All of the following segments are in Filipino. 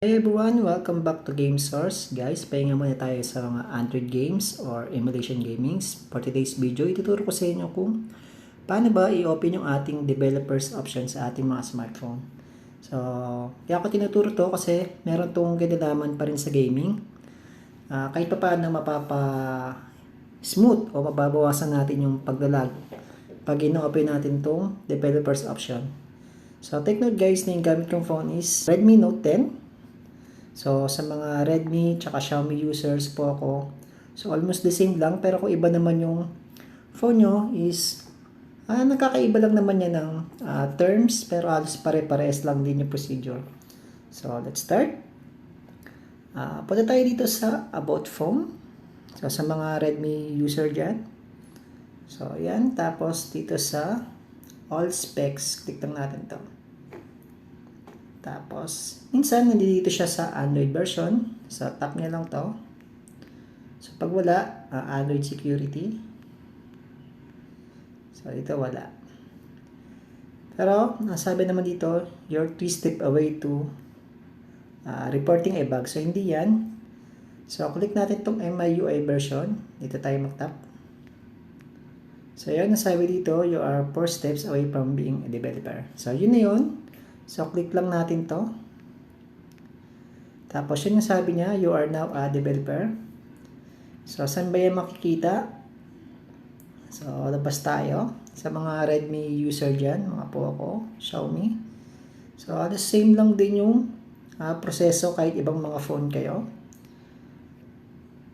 Hey everyone, welcome back to Game Source. Guys, pahinga muna tayo sa mga Android games or emulation gamings. For today's video, ituturo ko sa inyo kung paano ba i-open yung ating developers option sa ating mga smartphone. So, kaya ako tinuturo to kasi meron tong kinalaman pa rin sa gaming. Ah, kahit pa paano mapapa smooth o mababawasan natin yung paglalag pag ino-open natin tong developers option. So, take note guys na yung gamit kong phone is Redmi Note 10. So, sa mga Redmi tsaka Xiaomi users po ako. So, almost the same lang. Pero kung iba naman yung phone nyo is, ah, nakakaiba lang naman yan ng ah, terms. Pero halos pare-pares lang din yung procedure. So, let's start. Ah, punta tayo dito sa About Phone. So, sa mga Redmi user dyan. So, yan. Tapos, dito sa All Specs. Click lang natin to. Tapos, minsan nandito siya sa Android version. Sa top niya lang to. So, pag wala, ah, Android security. So, dito wala. Pero, nasabi naman dito, you're three step away to ah, reporting a bug. So, hindi yan. So, click natin itong MIUI version. Dito tayo mag-tap. So, yan, nasabi dito, you are four steps away from being a developer. So, yun na yun. So, click lang natin to. Tapos, yun yung sabi niya, you are now a developer. So, saan ba yan makikita? So, labas tayo. Sa mga Redmi user dyan, mga Poco, Xiaomi. So, the same lang din yung ah, proseso kahit ibang mga phone kayo.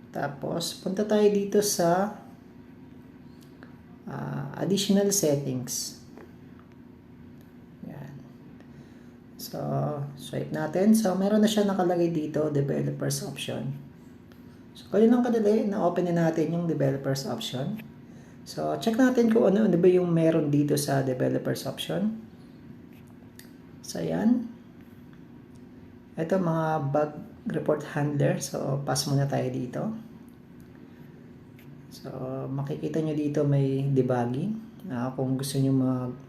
Tapos, punta tayo dito sa ah, additional settings. Yan. So, swipe natin. So, meron na siya nakalagay dito, developers option. So, kaya lang kadali, na-open na natin yung developers option. So, check natin kung ano, ano ba yung meron dito sa developers option. So, yan. Ito, mga bug report handler. So, pass muna tayo dito. So, makikita nyo dito may debugging. Ah, kung gusto nyo mag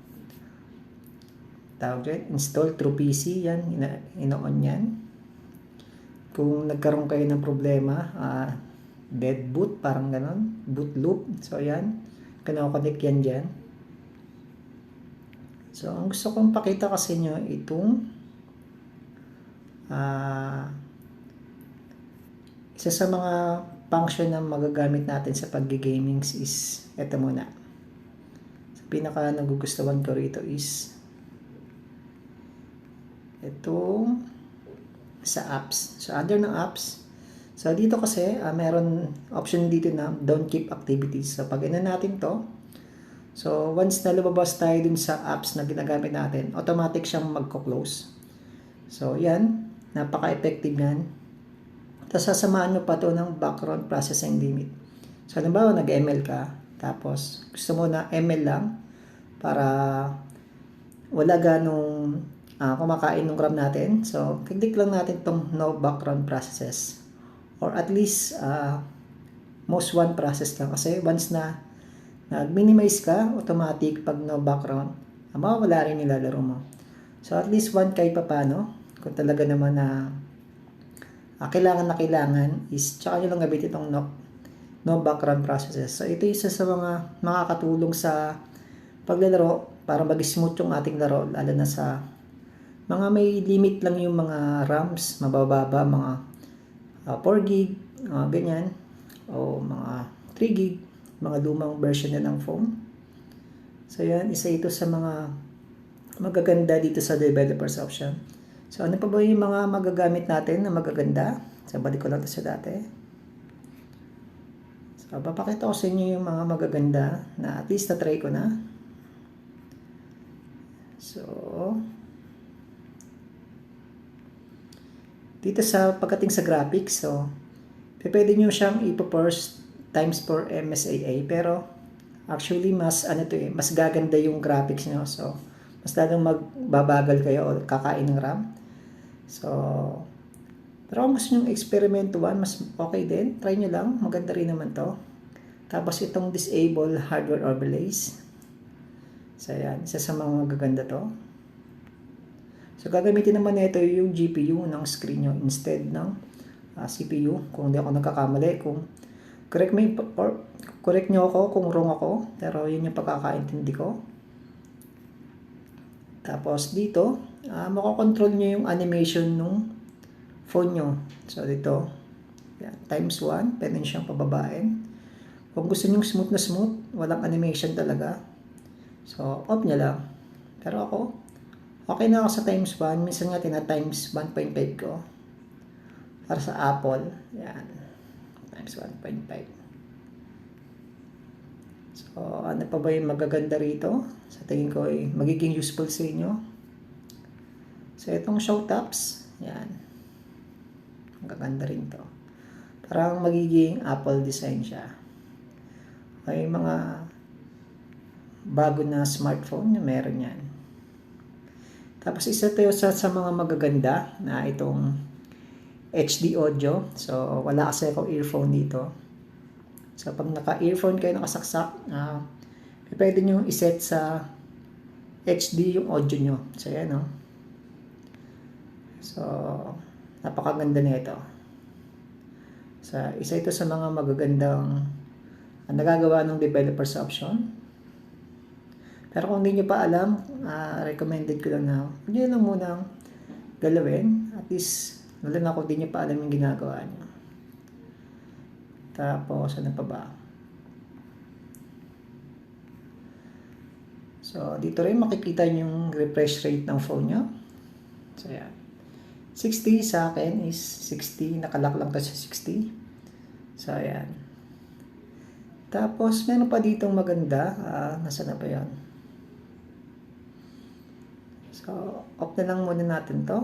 tawag dyan, install through PC, yan, ina- ino-on yan. Kung nagkaroon kayo ng problema, ah, dead boot, parang ganon, boot loop, so yan, kinokonek yan dyan. So, ang gusto kong pakita kasi nyo, itong ah, isa sa mga function na magagamit natin sa pag-gaming is ito muna. So, pinaka nagugustuhan ko rito is itong sa apps. So, under ng apps, so dito kasi, ah, meron option dito na don't keep activities. So, pag ina natin to, so once na lumabas tayo dun sa apps na ginagamit natin, automatic siyang magko-close. So, yan. Napaka-effective yan. Tapos, sasamahan nyo pa to ng background processing limit. So, halimbawa, nag-ML ka, tapos gusto mo na ML lang para wala ganong ah, kumakain ng RAM natin. So, click lang natin tong no background processes. Or at least, ah, most one process lang. Kasi once na nag-minimize ka, automatic pag no background, ah, mawawala rin yung lalaro mo. So, at least one kahit pa paano, kung talaga naman na ah, kailangan na kailangan is tsaka nyo lang gamitin itong no, no background processes. So, ito isa sa mga makakatulong sa paglalaro para mag-smooth yung ating laro, lalo na sa mga may limit lang yung mga RAMs, mabababa, mga ah, 4 gig, mga ganyan, o mga 3 gig, mga lumang version na ng phone. So, yan, isa ito sa mga magaganda dito sa developers option. So, ano pa ba yung mga magagamit natin na magaganda? So, balik ko lang ito sa dati. So, papakita ko sa inyo yung mga magaganda na at least na-try ko na. So, dito sa pagkating sa graphics, so, pwede nyo siyang ipo-first times for MSAA, pero actually, mas, ano to eh, mas gaganda yung graphics nyo. So, mas lalong magbabagal kayo o kakain ng RAM. So, pero kung gusto nyo experimentuhan, mas okay din. Try nyo lang. Maganda rin naman to. Tapos itong disable hardware overlays. So, yan. Isa sa mga magaganda to. So, gagamitin naman nito yung GPU ng screen nyo instead ng ah, CPU. Kung hindi ako nagkakamali, kung correct me or correct nyo ako kung wrong ako, pero yun yung pagkakaintindi ko. Tapos dito, uh, makokontrol nyo yung animation nung phone nyo. So dito, yan, times 1, pwede nyo siyang pababain. Kung gusto nyo smooth na smooth, walang animation talaga. So, off nyo lang. Pero ako, okay na ako sa times 1. Minsan nga tina times 1.5 ko. Para sa Apple, yan. Times 1.5. So, ano pa ba yung magaganda rito? Sa tingin ko ay magiging useful sa inyo. So, itong show tops, yan. Magaganda rin to. Parang magiging Apple design siya. May mga bago na smartphone na meron yan. Tapos isa to sa, sa mga magaganda na itong HD audio. So, wala kasi ako earphone dito. So, pag naka-earphone kayo nakasaksak, uh, pwede nyo iset sa HD yung audio nyo. So, yan, no? So, napakaganda nito. So, isa ito sa mga magagandang uh, nagagawa ng developers option. Pero kung hindi nyo pa alam, uh, recommended ko lang na nyo lang munang galawin. At least, lalo na kung hindi nyo pa alam yung ginagawa nyo. Tapos, ano pa ba? So, dito rin makikita yung refresh rate ng phone nyo. So, yan. 60 sa akin is 60. Nakalak lang sa 60. So, ayan. Tapos, meron pa ditong maganda. Ah, nasa na ba yan? So, off na lang muna natin to.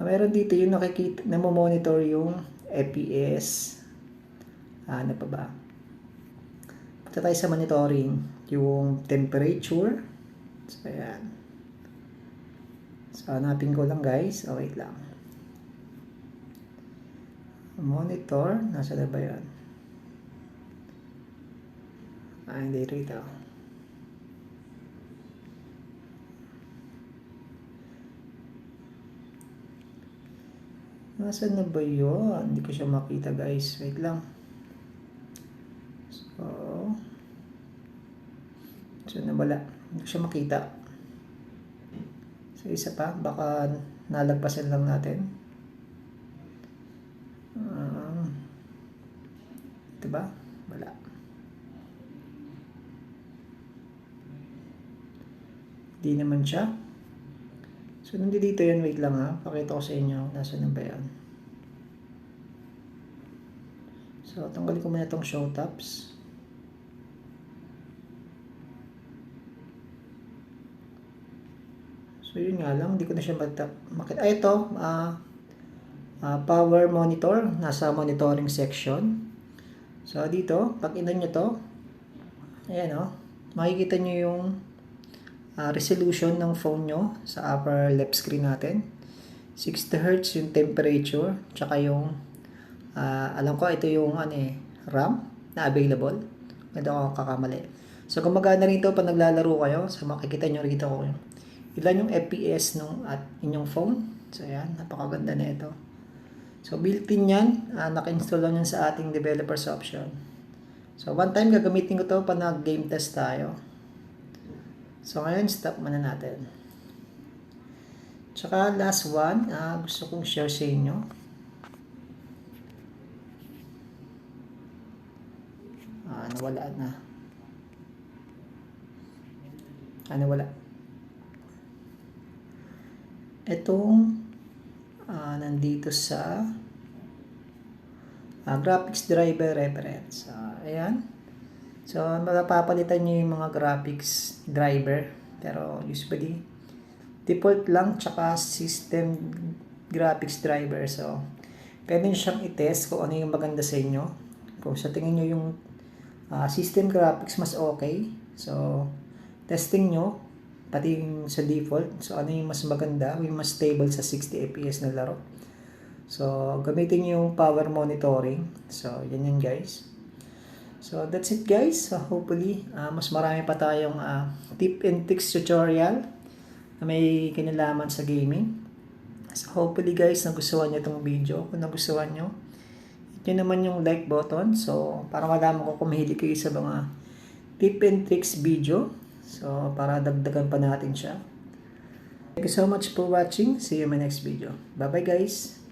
Ah, meron dito yung nakikita, monitor yung FPS. Ah, ano pa ba? Punta tayo sa monitoring. Yung temperature. So, ayan. So, hanapin ko lang guys. Oh, wait lang. Monitor. Nasa na ba yan? Ah, hindi rito. Nasaan na ba yun? Hindi ko siya makita guys. Wait lang. So, so nawala. Hindi ko siya makita. So, isa pa. Baka nalagpasan lang natin. Uh, diba? Wala. Hindi naman siya. So, nandito yan. Wait lang ha. Pakita ko sa inyo. Nasaan na ba yan? So, tanggalin ko muna itong show tops. So, yun nga lang. Hindi ko na siya makita. Ah, ito. Uh, uh, power monitor. Nasa monitoring section. So, dito. Pag inan nyo to. Ayan o. Oh, makikita nyo yung uh, resolution ng phone nyo sa upper left screen natin. 60 Hz yung temperature. Tsaka yung uh, alam ko ito yung ano eh, RAM na available. Hindi ako kakamali. So, gumagana rito pag naglalaro kayo. So, makikita nyo rito ko yung ilan yung FPS nung at inyong phone. So, ayan. Napakaganda na ito. So, built-in yan. Uh, naka-install lang yan sa ating developer's option. So, one time gagamitin ko to pa nag-game test tayo. So, ngayon, stop muna natin. Tsaka, last one, uh, gusto kong share sa inyo. Ah, nawala na. Ah, nawala. Itong ah, nandito sa ah, graphics driver reference. Ah, ayan. So, mapapalitan nyo yung mga graphics driver. Pero usually, default lang tsaka system graphics driver. So, pwede nyo siyang i-test kung ano yung maganda sa inyo. Kung sa tingin nyo yung uh, system graphics mas okay. So, testing nyo, pati yung sa default. So, ano yung mas maganda, yung mas stable sa 60 FPS na laro. So, gamitin yung power monitoring. So, yan yan guys. So, that's it guys. So, hopefully, uh, mas marami pa tayong uh, tip and tricks tutorial na may kinalaman sa gaming. So hopefully guys, nagustuhan nyo itong video. Kung nagustuhan nyo, hit nyo naman yung like button. So para malaman ko kung mahilig kayo sa mga tip and tricks video. So para dagdagan pa natin siya. Thank you so much for watching. See you in my next video. Bye bye guys.